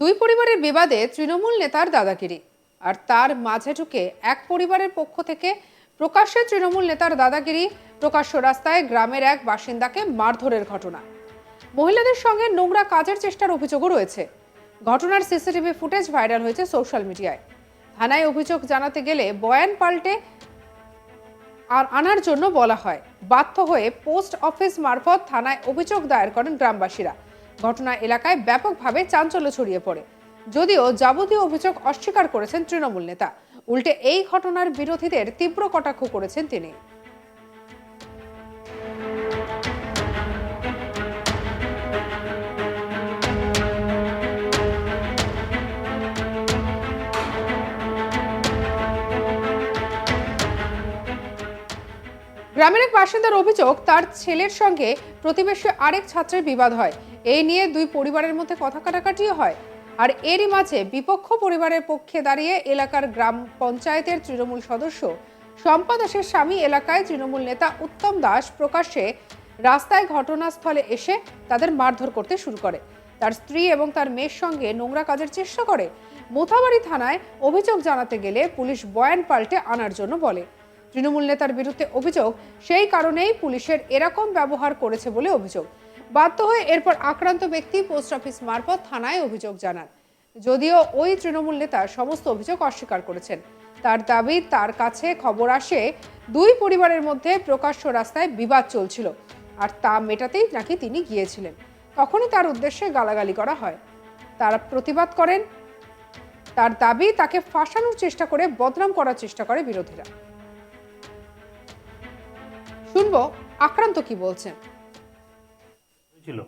দুই পরিবারের বিবাদে তৃণমূল নেতার দাদাগিরি। আর তার মাঝে ঢুকে এক পরিবারের পক্ষ থেকে প্রকাশ্যে তৃণমূল নেতার দাদাগিরি প্রকাশ্য রাস্তায় গ্রামের এক বাসিন্দাকে মারধরের ঘটনা। মহিলাদের সঙ্গে নোংরা কাজের চেষ্টার অভিযোগও রয়েছে। ঘটনার সিসিটিভি ফুটেজ ভাইরাল হয়েছে সোশ্যাল মিডিয়ায়। থানায় অভিযোগ জানাতে গেলে বয়ান পাল্টে আর আনার জন্য বলা হয়। বাধ্য হয়ে পোস্ট অফিস মারফত থানায় অভিযোগ দায়ের করেন গ্রামবাসীরা। ঘটনা এলাকায় ব্যাপকভাবে চাঞ্চল্য ছড়িয়ে পড়ে। যদিও যাবতীয় অভিযোগ অস্বীকার করেছেন তৃণমূল নেতা। উল্টে এই ঘটনার বিরোধীদের তীব্র কটাক্ষ করেছেন তিনি। গ্রামের এক বাসিন্দার অভিযোগ, তার ছেলের সঙ্গে প্রতিবেশী আরেক ছাত্রের বিবাদ হয়। এই নিয়ে দুই পরিবারের মধ্যে কথা কাটাকাটিও হয়। আর এরই মাঝে বিপক্ষ পরিবারের পক্ষে দাঁড়িয়ে এলাকার গ্রাম পঞ্চায়েতের তৃণমূল সদস্য শম্পা দাসের স্বামী এলাকায় তৃণমূল নেতা উত্তম দাস প্রকাশ্যে রাস্তায় ঘটনাস্থলে এসে তাদের মারধর করতে শুরু করে। তার স্ত্রী এবং তার মেয়ের সঙ্গে নোংরা কাজের চেষ্টা করে। মোথাবাড়ি থানায় অভিযোগ জানাতে গেলে পুলিশ বয়ান পাল্টে আনার জন্য বলে। তৃণমূল নেতার বিরুদ্ধে অভিযোগ, সেই কারণেই পুলিশের এরকম ব্যবহার করেছে বলে অভিযোগ। বাধ্য হয়ে এরপর আক্রান্ত ব্যক্তি পোস্ট অফিস মারফত থানায় অভিযোগ জানান। যদিও ওই তৃণমূল নেতা সমস্ত অভিযোগ অস্বীকার করেছেন। তার দাবি, তার কাছে খবর আসে, দুই পরিবারের মধ্যে প্রকাশ্য রাস্তায় বিবাদ চলছিল আর তা মেটাতেই নাকি তিনি গিয়েছিলেন। তখনই তার উদ্দেশ্যে গালাগালি করা হয়। তারা প্রতিবাদ করেন। তার দাবি, তাকে ফাঁসানোর চেষ্টা করে বদনাম করার চেষ্টা করে বিরোধীরা। শুনব, আক্রান্ত কি বলছেন? হয়েছিল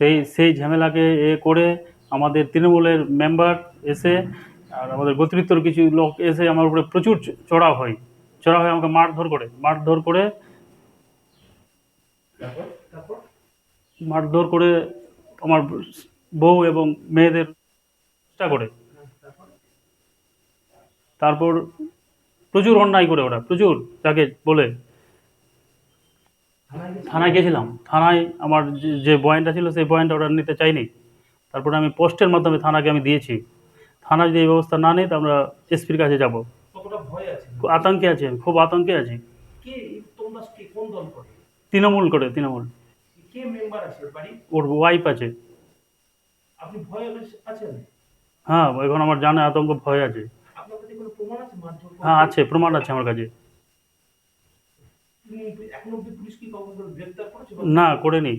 সেই সেই ঝামেলাকে এ করে আমাদের তৃণমূলের মেম্বার এসে আর আমাদের গোত্রিত্বর কিছু লোক এসে আমার উপরে প্রচুর চ- চড়াও হয়। চড়া হয়ে আমাকে মারধর করে মারধর করে মারধর করে আমার বউ এবং মেয়েদের চেষ্টা করে। তারপর? প্রচুর অন্যায় করে ওরা প্রচুর তাকে বলে থানায় গেছিলাম। থানায় আমার যে- বয়ানটা ছিল সেই বয়ানটা ওরা নিতে চাইনি। তারপরে আমি পোস্টের মাধ্যমে থানাকে আমি দিয়েছি। থানা যদি এই ব্যবস্থা না নেই তো আমরা এসপির কাছে যাব। আতঙ্কে আছি আমি, খুব আতঙ্কে আছি। তৃণমূল করে তৃণমূল। ওর ওয়াইফ আছে। হ্যাঁ এখন আমার জানে আতঙ্ক ভয় আছে? হ্যাঁ আছে প্রমাণ আছে আমার কাছে। এখন অব্দি পুলিশ কি কাউকে করে গ্রেফতার করেছে না করেনি?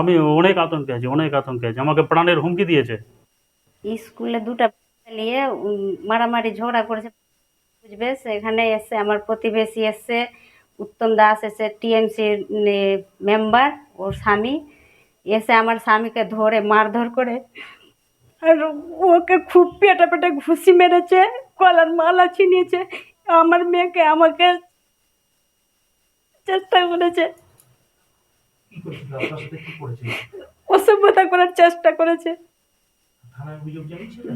আমি অনেক আতঙ্কে আছি অনেক আতঙ্কে আছি। আমাকে প্রাণের হুমকি দিয়েছে। স্কুলে দুটা নিয়ে মারামারি ঝগড়া করেছে। বুঝবে? সেখানে এসে আমার প্রতিবেশী এসছে উত্তম দাস এসে টিএমসির মেম্বার ওর স্বামী। এসে আমার স্বামীকে ধরে মারধর করে। আর ওকে খুব পেটা পেটে ঘুষি মেরেছে গলার মালা ছিনিয়েছে। আমার মেয়েকে আমাকে চেষ্টা করেছে। অসভ্যতা করার চেষ্টা করেছে।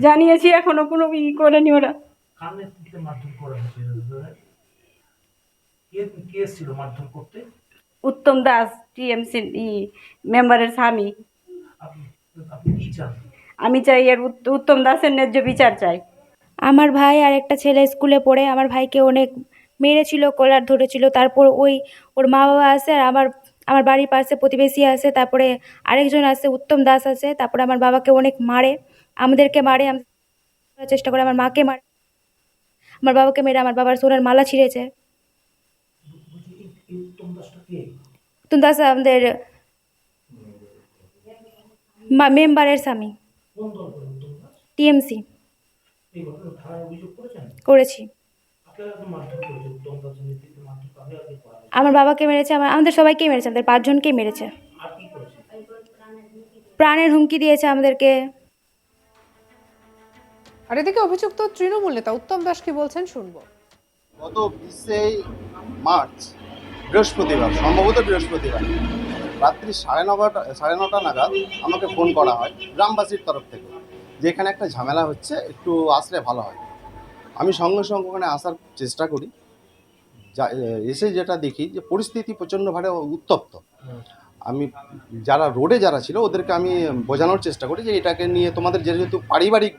জানিয়েছি এখনও কোনো ই করেনি ওরা। উত্তম দাস টিএমসি মেম্বারের স্বামী। আমি চাই এর উত্তম দাসের ন্যায্য বিচার চাই। আমার ভাই আর একটা ছেলে স্কুলে পড়ে আমার ভাইকে অনেক মেরেছিল কলার ধরেছিল। তারপর ওই ওর মা বাবা আসে আর আমার আমার বাড়ির পাশে প্রতিবেশী আসে তারপরে আরেকজন আসে উত্তম দাস আছে। তারপরে আমার বাবাকে অনেক মারে আমাদেরকে মারে চেষ্টা করে আমার মাকে মারে। আমার বাবাকে মেরে আমার বাবার সোনার মালা ছিঁড়েছে। উত্তম দাস আমাদের মেম্বারের স্বামী। টিএমসি এই ঘটনা থানায় অভিযোগ করেছেন করেছি। আমার বাবাকে মেরেছে আমার আমাদের সবাইকেই মেরেছে আমাদের পাঁচজনকেই মেরেছে। আর কি করেছে প্রাণের হুমকি দিয়েছে আমাদেরকে। আর এদিকে অভিযুক্ত তৃণমূল নেতা উত্তম দাস কি বলছেন শুনব। গত বিশে মার্চ বৃহস্পতিবার সম্ভবত বৃহস্পতিবার রাত্রি সাড়ে নটা সাড়ে নটা নাগাদ আমাকে ফোন করা হয় গ্রামবাসীর তরফ থেকে। যে এখানে একটা ঝামেলা হচ্ছে, একটু আসলে ভালো হয়। আমি সঙ্গে সঙ্গে ওখানে আসার চেষ্টা করি। যা, এসে যেটা দেখি যে, পরিস্থিতি প্রচণ্ডভাবে উত্তপ্ত। আমি, যারা রোডে যারা ছিল, ওদেরকে আমি বোঝানোর চেষ্টা করি যে, এটাকে নিয়ে তোমাদের যেহেতু পারিবারিক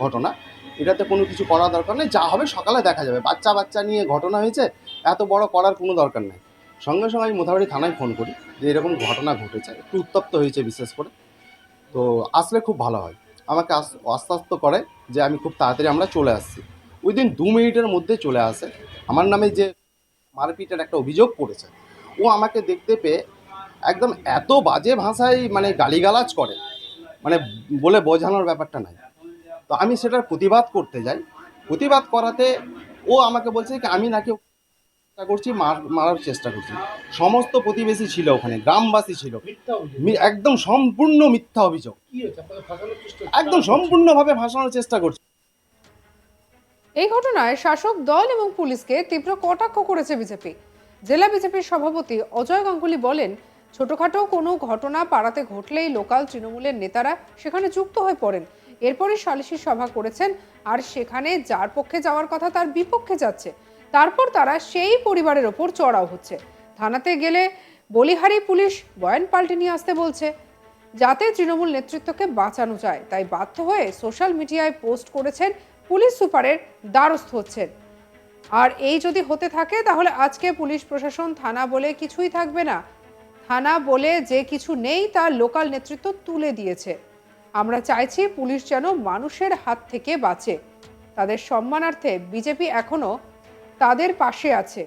ঘটনা, এটাতে কোনো কিছু করার দরকার নেই। যা হবে সকালে দেখা যাবে। বাচ্চা বাচ্চা নিয়ে ঘটনা হয়েছে, এত বড় করার কোনো দরকার নেই। সঙ্গে সঙ্গে আমি মোথাবাড়ি থানায় ফোন করি যে, এরকম ঘটনা ঘটেছে, একটু উত্তপ্ত হয়েছে বিশেষ করে। তো আসলে খুব ভালো হয়। আমাকে আশ্বস্ত করে যে আমি খুব তাড়াতাড়ি আমরা চলে আসছি। উইদিন দু মিনিটের মধ্যে চলে আসে। আমার নামে যে মারপিটের একটা অভিযোগ করেছে ও আমাকে দেখতে পেয়ে একদম এত বাজে ভাষায় মানে গালিগালাজ করে মানে বলে বোঝানোর ব্যাপারটা নাই। তো আমি সেটার প্রতিবাদ করতে যাই। প্রতিবাদ করাতে ও আমাকে বলছে কি, আমি নাকি চেষ্টা করছি মারার চেষ্টা করছি। সমস্ত প্রতিবেশী ছিল ওখানে গ্রামবাসী ছিল। একদম সম্পূর্ণ মিথ্যা অভিযোগ? একদম সম্পূর্ণভাবে ভাসানোর চেষ্টা করছে। এই ঘটনায় শাসক দল এবং পুলিশকে তীব্র কটাক্ষ করেছে বিজেপি। জেলা বিজেপির সভাপতি অজয় গাঙ্গুলি বলেন ছোটখাটো কোনো ঘটনা পাড়াতে ঘটলেই লোকাল তৃণমূলের নেতারা সেখানে যুক্ত হয়ে পড়েন। এরপরই সালিশি সভা করেছেন আর সেখানে যার পক্ষে যাওয়ার কথা তার বিপক্ষে যাচ্ছে। তারপর তারা সেই পরিবারের ওপর চড়াও হচ্ছে। থানাতে গেলে বলিহারি পুলিশ বয়ান পাল্টে নিয়ে আসতে বলছে। যাতে তৃণমূল নেতৃত্বকে বাঁচানো যায়, তাই বাধ্য হয়ে সোশ্যাল মিডিয়ায় পোস্ট করেছেন পুলিশ সুপারের দ্বারস্থ হচ্ছেন। আর এই যদি হতে থাকে, তাহলে আজকে পুলিশ প্রশাসন থানা বলে কিছুই থাকবে না। থানা বলে যে কিছু নেই, তা লোকাল নেতৃত্ব তুলে দিয়েছে। আমরা চাইছি পুলিশ যেন মানুষের হাত থেকে বাঁচে। তাদের সম্মানার্থে বিজেপি এখনও তাদের পাশে আছে।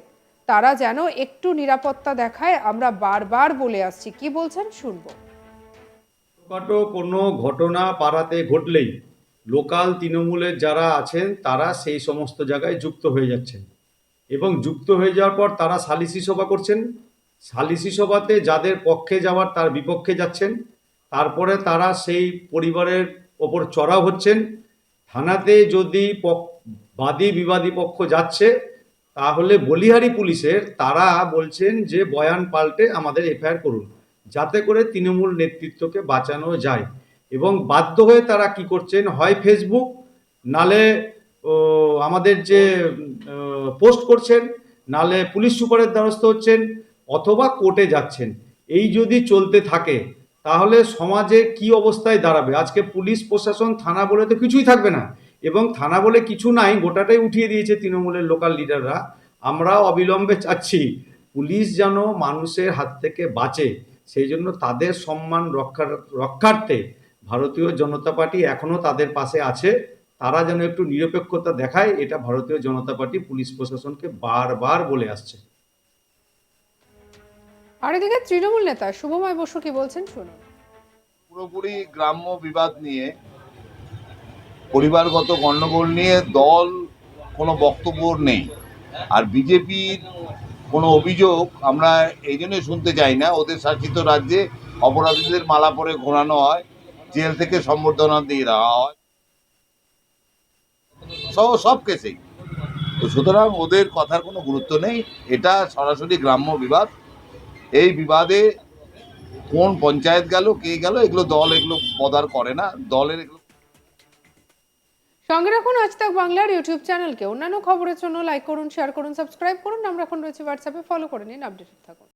তারা যেন একটু নিরাপত্তা দেখায়, আমরা বারবার বলে আসছি। কি বলছেন? শুনব। কোনো ঘটনা পাড়াতে ঘটলেই লোকাল তৃণমূলের যারা আছেন, তারা সেই সমস্ত জায়গায় যুক্ত হয়ে যাচ্ছেন। এবং যুক্ত হয়ে যাওয়ার পর তারা সালিসি সভা করছেন। সালিসি সভাতে যাদের পক্ষে যাওয়ার, তার বিপক্ষে যাচ্ছেন। তারপরে তারা সেই পরিবারের ওপর চড়াও হচ্ছেন। থানাতে যদি বাদী বিবাদী পক্ষ যাচ্ছে তাহলে বলিহারি পুলিশের তারা বলছেন যে বয়ান পাল্টে আমাদের এফআইআর করুন, যাতে করে তৃণমূল নেতৃত্বকে বাঁচানো যায়। এবং বাধ্য হয়ে তারা কি করছেন? হয় ফেসবুক নালে আমাদের যে পোস্ট করছেন, নালে পুলিশ সুপারের দ্বারস্থ হচ্ছেন, অথবা কোর্টে যাচ্ছেন। এই যদি চলতে থাকে, তাহলে সমাজে কি অবস্থায় দাঁড়াবে? আজকে পুলিশ, প্রশাসন, থানা বলে তো কিছুই থাকবে না। এবং থানা বলে কিছু নাই গোটাটাই উঠিয়ে দিয়েছে তৃণমূলের লোকাল লিডাররা আমরাও অবিলম্বে চাচ্ছি পুলিশ যেন মানুষের হাত থেকে বাঁচে। সেই জন্য তাদের সম্মান রক্ষার রক্ষার্থে ভারতীয় জনতা পার্টি এখনও তাদের পাশে আছে। তারা যেন একটু নিরপেক্ষতা দেখায় এটা ভারতীয় জনতা পার্টি পুলিশ প্রশাসনকে বারবার বলে আসছে। আর এদিকে তৃণমূল নেতা শুভময় বসু কি বলছেন শুনুন। পুরোপুরি গ্রাম্য বিবাদ নিয়ে পরিবারগত গণ্ডগোল নিয়ে দল কোনো বক্তব্য নেই। আর বিজেপির কোনো অভিযোগ আমরা এই জন্যই শুনতে চাই না, ওদের শাসিত রাজ্যে অপরাধীদের মালা পরে ঘোরানো হয়, জেল থেকে সম্বর্ধনা দিয়ে দেওয়া হয়। সহ সব কেসেই। তো সুতরাং ওদের কথার কোনো গুরুত্ব নেই, এটা সরাসরি গ্রাম্য বিবাদ। এই বিবাদে কোন পঞ্চায়েত গেল, কে গেল, এগুলো দল এগুলো বদার করে না, দলের এগুলো সঙ্গে রাখুন আজ তাক বাংলার ইউটিউব চ্যানেলকে। অন্যান্য খবরের জন্য লাইক করুন শেয়ার করুন সাবস্ক্রাইব করুন। আমরা এখন রয়েছে হোয়াটসঅ্যাপে ফলো করে নিন আপডেটেড থাকুন।